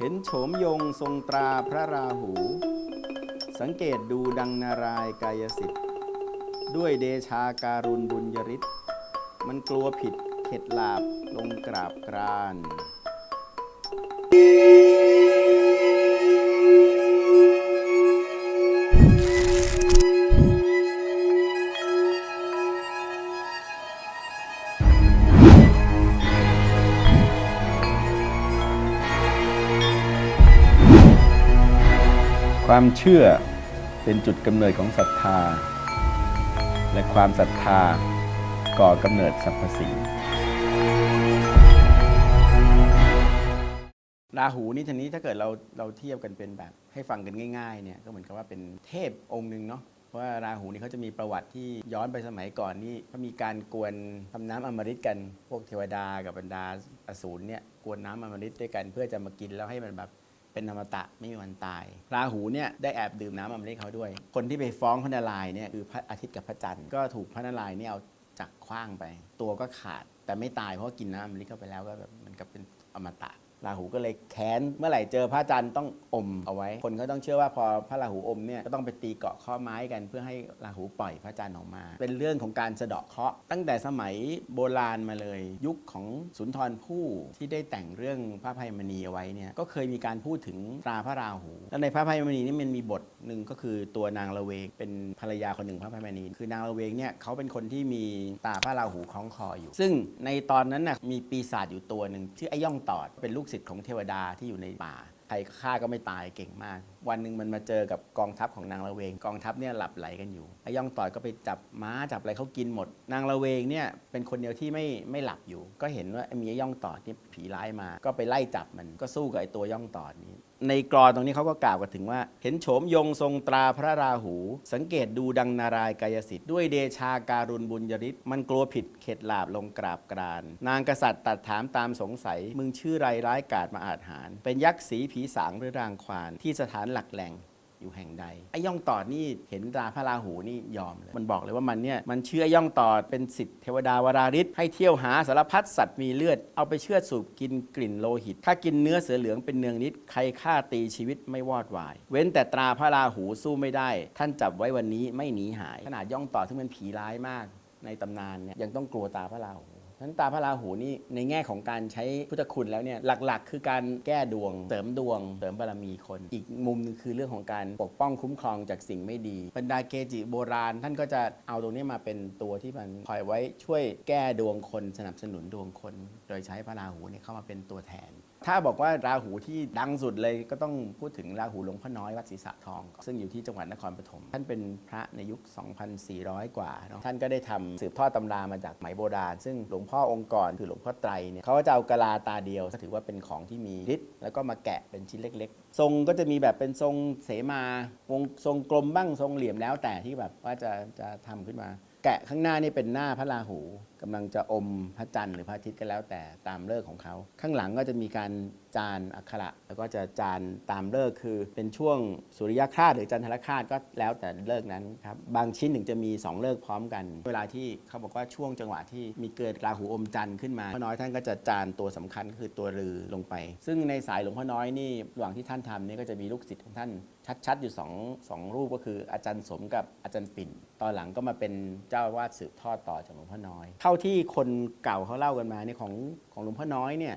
เห็นโฉมยงทรงตราพระราหู สังเกตดูดังนารายกายสิทธิ์ ด้วยเดชาการุณบุญยริศมันกลัวผิดเข็ดหลาบลงกราบกราน ความเชื่อเป็นจุดกำเนิดของศรัทธา และความศรัทธาก่อกำเนิดสรรพสิ่งราหูนี่ทีนี้ถ้าเกิดเราเราเทียบกันเป็นแบบให้ฟังกันง่ายๆเนี่ยก็เหมือนกับว่าเป็นเทพองค์หนึ่งเนาะเพราะว่าราหูนี่เขาจะมีประวัติที่ย้อนไปสมัยก่อนนี่เขามีการกวนทำน้ำอมฤตกันพวกเทวดากับบรรดาอสูรเนี่ยกวนน้ำอมฤตด้วยกันเพื่อจะมากินแล้วให้มันแบบ เป็นธรรมตะไม่มีวันตาย ราหูเนี่ยได้แอบดื่มน้ำอมฤตเขาด้วย คนที่ไปฟ้องพระนารายณ์เนี่ยคือพระอาทิตย์กับพระจันทร์ก็ถูกพระนารายณ์เนี่ยเอาจักรคว้างไป ตัวก็ขาดแต่ไม่ตายเพราะกินน้ำอมฤตเข้าไปแล้วก็แบบมันก็เป็นอมตะ ราหูก็เลยแค้นเมื่อไหร่เจอพระจันทร์ต้องอมเอาไว้ คนก็ต้องเชื่อว่าพอพระราหูอมเนี่ยก็ต้องไปตีเกาะข้อไม้กันเพื่อให้ราหูปล่อยพระจันทร์ออกมา เป็นเรื่องของการสะเดาะเคราะห์ตั้งแต่สมัยโบราณมาเลย ยุคของสุนทรภู่ที่ได้แต่งเรื่องพระภัยมณีเอาไว้เนี่ยก็เคยมีการพูดถึงตราพระราหู แล้วในพระภัยมณีนี่มันมีบทหนึ่งก็คือตัวนางละเวงเป็นภรรยาคนหนึ่งพระภัยมณี คือนางละเวงเนี่ยเขาเป็นคนที่มีตาพระราหูคล้องคออยู่ ซึ่งในตอนนั้นน่ะมีปีศาจอยู่ตัวหนึ่งชื่อไอ้ย่องตอดเป็นลูกศิษย์ของเทวดาที่อยู่ในป่าใครฆ่าก็ไม่ตายเก่งมาก วันหนึ่งมันมาเจอกับกองทัพของนางละเวง กองทัพเนี่ยหลับไหลกันอยู่ไอ้ย่องต่อยก็ไปจับม้าจับอะไรเขากินหมด นางละเวงเนี่ยเป็นคนเดียวที่ไม่ไม่หลับอยู่ ก็เห็นว่ามีไอ้ย่องต่อดนี่ผีร้ายมา ก็ไปไล่จับมันก็สู้กับไอ้ตัวย่องต่อนี้ ในกรอนตรงนี้เขาก็กล่าวกันถึงว่า เห็นโฉมยงทรงตราพระราหู สังเกตดูดังนารายกายสิทธิ์ด้วยเดชาการุณบุญยริศมันกลัวผิดเข็ดหลาบลงกราบกราน นางกษัตริย์ตัดถามตามสงสัย มึงชื่อไรร้ายกาจมาอาจหาร เป็นยักษ์สีผีสางหรือรางควานที่สถานหลักแหล่ง อยู่แห่งใดไอ้ย่องตอดนี่เห็นตราพระราหูนี่ยอมเลยมันบอกเลยว่ามันเนี่ยมันเชื่อย่องตอดเป็นสิทธิเทวดาวราริศให้เที่ยวหาสารพัดสัตว์มีเลือดเอาไปเชือดสูบกินกลิ่นโลหิตถ้ากินเนื้อเสือเหลืองเป็นเนืองนิดใครฆ่าตีชีวิตไม่วอดวาย เว้นแต่ตราพระราหูสู้ไม่ได้ ท่านจับไว้วันนี้ไม่หนีหาย ขนาดย่องตอดที่งเป็นผีร้ายมากในตำนานเนี่ยยังต้องกลัวตาพระราหูฉะ นั้นตาพระราหูนี่ในแง่ของการใช้พุทธคุณแล้วเนี่ยหลักๆ คือการแก้ดวง เสริมดวง เสริมบารมีคน อีกมุมหนึงคือเรื่องของการปกป้องคุ้มครองจากสิ่งไม่ดีบรรดาเกจิโบราณ ท่านก็จะเอาตรงนี้มาเป็นตัวที่มันคอยไว้ช่วยแก้ดวงคนสนับสนุนดวงคน โดยใช้พระราหูเนี่ยเข้ามาเป็นตัวแทน ถ้าบอกว่าราหูที่ดังสุดเลยก็ต้องพูดถึงราหูหลวงพ่อน้อยวัดศรีสะทอง ซึ่งอยู่ที่จังหวัดนครปฐมท่านเป็นพระในยุค 2,400 กว่าเนาะท่านก็ได้ทำสืบทอดตำรามาจากไหมโบราณ ซึ่งหลวงพ่อองค์ก่อนคือหลวงพ่อไตรเนี่ยเขาก็จะเอากะลาตาเดียวถือว่าเป็นของที่มีฤทธิ์แล้วก็มาแกะเป็นชิ้นเล็ก ๆ ทรงก็จะมีแบบเป็นทรงเสมาวงทรงกลมบ้างทรงเหลี่ยมแล้วแต่ที่แบบว่าจะจะทำขึ้นมา แกะข้างหน้านี่เป็นหน้าพระราหู กำลังจะอมพระจันทร์หรือพระอาทิตย์ก็แล้วแต่ตามเลิกของเขา ข้างหลังก็จะมีการจานอักขระ แล้วก็จะจานตามเลิกคือเป็นช่วงสุริยคราสหรือจันทรคราสก็แล้วแต่เลิกนั้นครับบางชิ้นถึงจะมี 2 เลิกพร้อมกัน เวลาที่เขาบอกว่าช่วงจังหวะที่มีเกิดราหูอมจันทร์ขึ้นมาพ่อน้อยท่านก็จะจานตัวสำคัญคือตัวรือลงไป ซึ่งในสายหลวงพ่อน้อยนี่ระหว่างที่ท่านทำนี่ก็จะมีลูกศิษย์ของท่านชัดๆ อยู่สองสองรูปก็คืออาจารย์สมกับอาจารย์ปิ่น ตอนหลังก็มาเป็นเจ้าอาวาดสืบทอดต่อจากหลวงพ่อน้อยเท่าที่คนเก่าเขาเล่ากันมาเนี่ยของของหลวงพ่อน้อยเนี่ย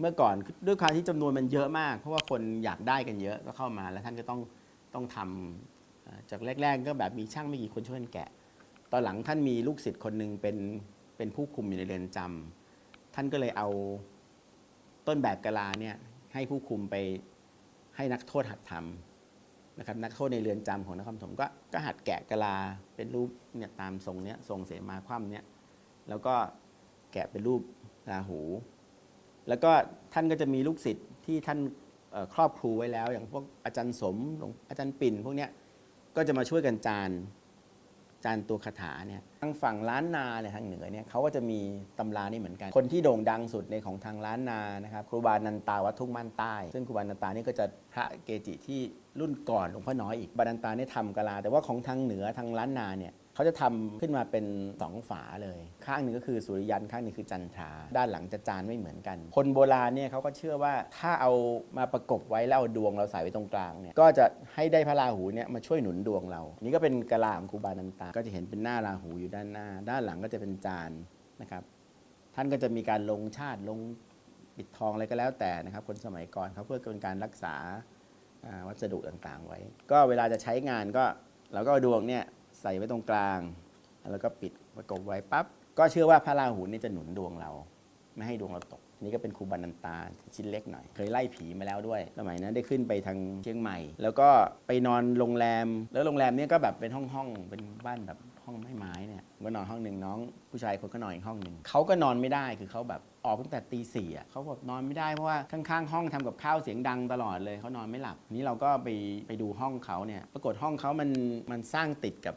เมื่อก่อนด้วยความที่จำนวนมันเยอะมาก เพราะว่าคนอยากได้กันเยอะก็เข้ามา แล้วท่านก็ต้องต้องทำจากแรก ๆ ก็แบบมีช่างไม่กี่คนช่วยกันแกะ ตอนหลังท่านมีลูกศิษย์คนหนึ่งเป็นเป็นผู้คุมอยู่ในเรือนจำท่านก็เลยเอาต้นแบบกะลาเนี่ยให้ผู้คุมไปให้นักโทษหัดทำนะครับนักโทษในเรือนจำของนครปฐมก็ก็หัดแกะกะลาเป็นรูปเนี่ยตามทรงเนี้ยทรงเสมาคว่ำเนี้ย แล้วก็แกะเป็นรูปราหู แล้วก็ท่านก็จะมีลูกศิษย์ที่ท่านครอบครูไว้แล้ว อย่างพวกอาจารย์สมหลวงอาจารย์ปิ่นพวกเนี้ยก็จะมาช่วยกันจานจานตัวคาถาเนี่ยทางฝั่งล้านนาเนี่ยทางเหนือเนี่ยเขาก็จะมีตำรานี่เหมือนกัน คนที่โด่งดังสุดในของทางล้านนานะครับครูบานันตาวัดทุ่งม่านใต้ ซึ่งครูบานันตานี่ก็จะพระเกจิที่รุ่นก่อนหลวงพ่อน้อยอีกบานันตาเนี่ยทำกะลา แต่ว่าของทางเหนือทางล้านนาเนี่ย เขาจะทำขึ้นมาเป็นสองฝาเลย ข้างหนึ่งก็คือสุริยันข้างนึงคือจันทรา ด้านหลังจะจานไม่เหมือนกัน คนโบราณเนี่ยเขาก็เชื่อว่าถ้าเอามาประกบไว้แล้วเอาดวงเราใส่ไว้ตรงกลางเนี่ยก็จะให้ได้พระราหูเนี่ยมาช่วยหนุนดวงเรา นี่ก็เป็นกะลาของครูบานันตา ก็จะเห็นเป็นหน้าราหูอยู่ด้านหน้า ด้านหลังก็จะเป็นจานนะครับ ท่านก็จะมีการลงชาติลงปิดทองอะไรก็แล้วแต่นะครับ คนสมัยก่อนเขาเพื่อเป็นการรักษาอ่าวัสดุต่างๆไว้ ก็เวลาจะใช้งานก็เราก็เอาดวงเนี่ย ใส่ไว้ตรงกลาง แล้วก็ปิดประกบไว้ปั๊บก็เชื่อว่าพระราหูนี่จะหนุนดวงเรา ไม่ให้ดวงเราตก นี่ก็เป็นครูบานันตาชิ้นเล็กหน่อย เคยไล่ผีมาแล้วด้วย สมัยนั้นได้ขึ้นไปทางเชียงใหม่ แล้วก็ไปนอนโรงแรม แล้วโรงแรมเนี่ยก็แบบเป็นห้องห้องๆเป็นบ้านแบบห้องไม้ๆเนี่ยมก็นอนห้องหนึ่งน้องผู้ชายคนก็นอนอีกห้องหนึ่งเขาก็นอนไม่ได้คือเขาแบบออกตั้งแต่ตีสี่อะเขาแบบนอนไม่ได้เพราะว่าข้างๆ ห้องทำกับข้าวเสียงดังตลอดเลยเขานอนไม่หลับ นี่เราก็ไปไปดูห้องเขาเนี่ยปรากฏห้องเขามันมันสร้างติดกับ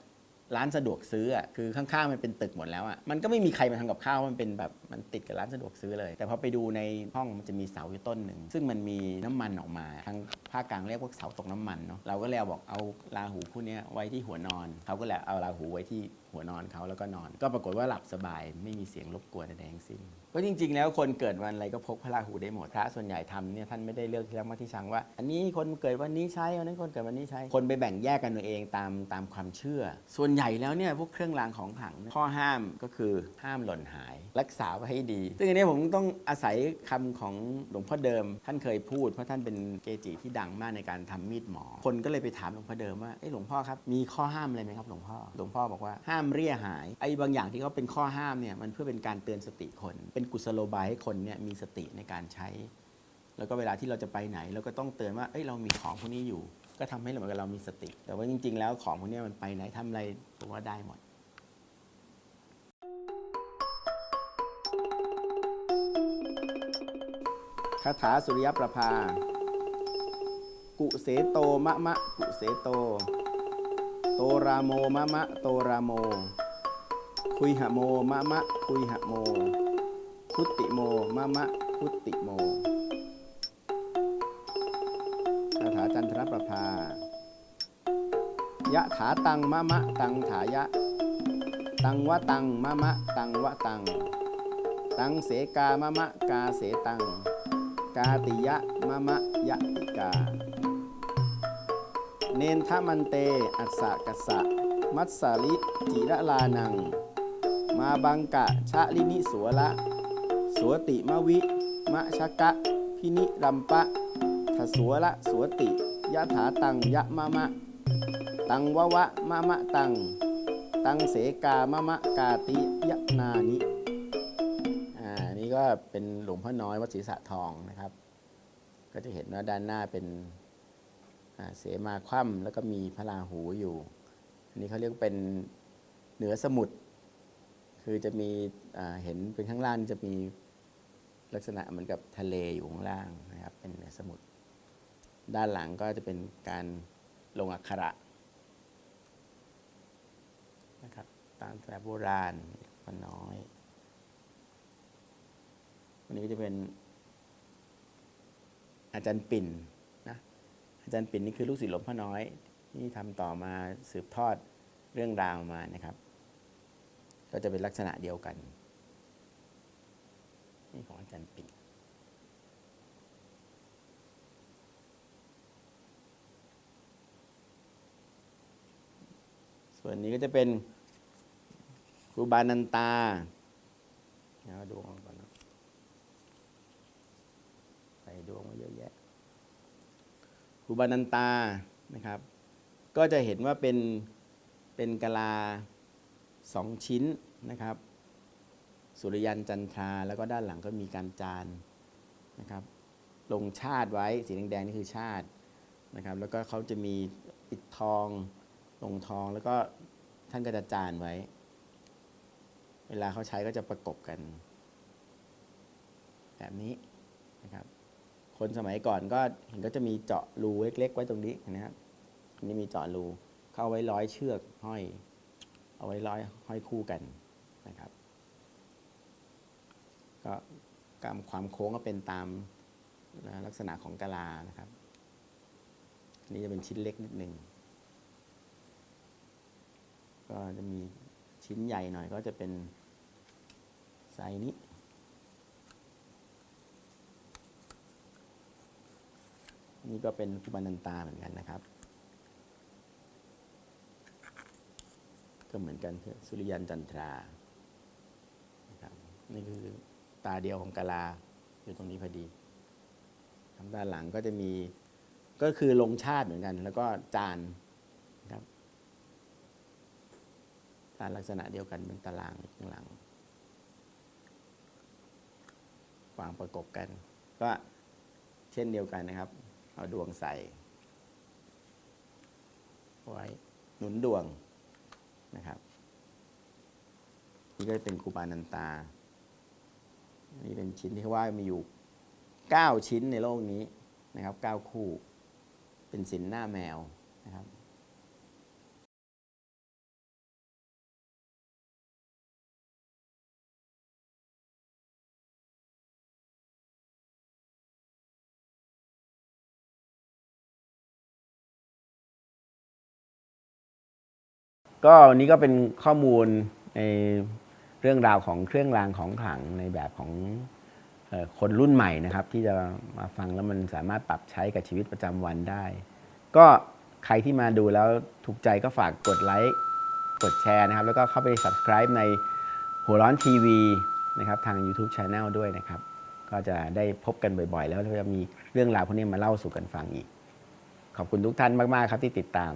ร้านสะดวกซื้ออะคือข้างๆมันเป็นตึกหมดแล้วอะมันก็ไม่มีใครมาทำกับข้าวมันเป็นแบบมันติดกับร้านสะดวกซื้อเลย แต่พอไปดูในห้องมันจะมีเสาอยู่ต้นหนึ่งซึ่งมันมีน้ำมันออกมาทางภาคกลางเรียกว่าเสาตกน้ำมันเนาะเราก็เลยเอาบอกเอาราหูคู่เนี้ยไว้ที่หัวนอนเขาก็เลยเอาราหูไว้ที่ หัวนอนเขาแล้วก็นอน ก็ปรากฏว่าหลับสบายไม่มีเสียงรบกวนใดๆทั้งสิ้นเพราะจริง ๆ แล้วคนเกิดวันอะไรก็พกพระราหูได้หมดพระส่วนใหญ่ทำเนี่ยท่านไม่ได้เลือกที่รักมากที่ชังว่า อันนี้คนเกิดวันนี้ใช้อันนั้นคนเกิดวันนี้ใช้ คนไปแบ่งแยกกันเอาเองตามตามความเชื่อ ส่วนใหญ่แล้วเนี่ยพวกเครื่องรางของขลังข้อห้ามก็คือห้ามหล่นหายรักษาไว้ให้ดี ซึ่งอันนี้ผมต้องอาศัยคำของหลวงพ่อเดิม ท่านเคยพูด เพราะท่านเป็นเกจิที่ดังมากในการทำมีดหมอ คนก็เลยไปถามหลวงพ่อเดิมว่าเอ้หลวงพ่อครับมีข้อห้ามอะไรไหมครับหลวงพ่อหลวงพ่อบอกว่าห้ามเรียหายไอ้บางอย่างที่เขาเป็นข้อห้ามเนี่ยมันเพื่อเป็นการเตือนสติคน เป็นกุศโลบายให้คนเนี่ยมีสติในการใช้ แล้วก็เวลาที่เราจะไปไหน เราก็ต้องเตือนว่าเอ้ยเรามีของพวกนี้อยู่ ก็ทำให้เหมือนกับเรามีสติ แต่ว่าจริง ๆ แล้วของพวกนี้มันไปไหนทำอะไรผมว่าได้หมด คาถาสุริยประภา กุเสโตมะมะ กุเสโต โตราโมมะมะ โตราโม คุยหะโมมะมะ คุยหะโม คุติโมมะมะ คุตติโม คาถาจันทรประภายะถาตังมะมะ ตังถายะ ตังวะตังมะมะ ตังวะตัง ตังเสกามะมะ กาเสตัง กาติยะมะมะยะติกา เนนทมันเต อัสสะกัสสะ มัสสาลิจิระลานัง มาบังกะชะลินิสวละสวติมวิ มะชะกะ พินิรัมปะทสวละสวติ ยะถาตังยะมะมะ ตังวะวะมะมะตัง ตังเสกามะมะกาติยะนานิ ก็เป็นหลวงพ่อน้อยวัดศรีสะทองนะครับ ก็จะเห็นว่าด้านหน้าเป็นเสมาคว่ำแล้วก็มีพระราหูอยู่ อันนี้เขาเรียกเป็นเหนือสมุทรคือจะมีเห็นเป็นข้างล่างจะมีลักษณะเหมือนกับทะเลอยู่ข้างล่างนะครับ เป็นเหนือสมุทรด้านหลังก็จะเป็นการลงอักขระนะครับตามแบบโบราณมันน้อย วันนี้ก็จะเป็น อาจารย์ปิ่นนะอาจารย์ปิ่นนี่คือลูกศิษย์หลวงพ่อน้อย ที่ทำต่อมาสืบทอดเรื่องราวมานะครับ ก็จะเป็นลักษณะเดียวกัน นี่ของอาจารย์ปิ่นส่วนนี้ก็จะเป็นครูบานันตาเดี๋ยวดูก่อนนะใส่ดวงมาเยอะแยะค รูบานันตานะครับ ก็จะเห็นว่าเป็นเป็นกะลาสองชิ้นนะครับ สุริยันจันทรา แล้วก็ด้านหลังก็มีการจานนะครับ ลงชาติไว้สีแดงๆนี่คือชาตินะครับ แล้วก็เขาจะมีปิดทองลงทองแล้วก็ท่านก็จะจานไว้ เวลาเขาใช้ก็จะประกบกัน แบบนี้นะครับ คนสมัยก่อนก็เห็นก็จะมีเจาะรูเล็ก ๆ ไว้ตรงนี้นะครับนนี้มีเจาะรูเข้าไว้ร้อยเชือกห้อย เอาไว้ร้อยห้อยคู่กันนะครับ ก็กามความโค้งก็เป็นตามลักษณะของกะลานะครับนนี้จะเป็นชิ้นเล็กนิดหนึ่งก็ก็จะมีชิ้นใหญ่หน่อยก็จะเป็นไซส์นี้ นี่ก็เป็นกุบานันตาเหมือนกันนะครับ ก็เหมือนกันคือสุริยันจันทรานะครับนี่คือตาเดียวของกาลาอยู่ตรงนี้พอดีทางด้านหลังก็จะมีก็คือลงชาติเหมือนกัน แล้วก็จานนะครับจานลักษณะเดียวกันเป็นตารางอยู่ข้างหลังวางประกบกัน ก็เช่นเดียวกันนะครับ เอาดวงใส่ ไว้หนุนดวงนะครับ นี่ก็เป็นครูบานันตา นี่เป็นชิ้นที่เขาว่ามีอยู่ 9 ชิ้นในโลกนี้นะครับ 9 คู่ เป็นสินหน้าแมวนะครับ ก็วันนี้ก็เป็นข้อมูลในเรื่องราวของเครื่องรางของขลังในแบบของออคนรุ่นใหม่นะครับ ที่จะมาฟังแล้วมันสามารถปรับใช้กับชีวิตประจำวันได้ ก็ใครที่มาดูแล้วถูกใจก็ฝากกดไลค์กดแชร์นะครับ แล้วก็เข้าไป subscribe ในหัวร้อนทีวีนะครับทาง YouTube Channel ด้วยนะครับ ก็จะได้พบกันบ่อยๆ แล้วเราจะมีเรื่องราวพวกนี้มาเล่าสู่กันฟังอีก ขอบคุณทุกท่านมากๆครับที่ติดตาม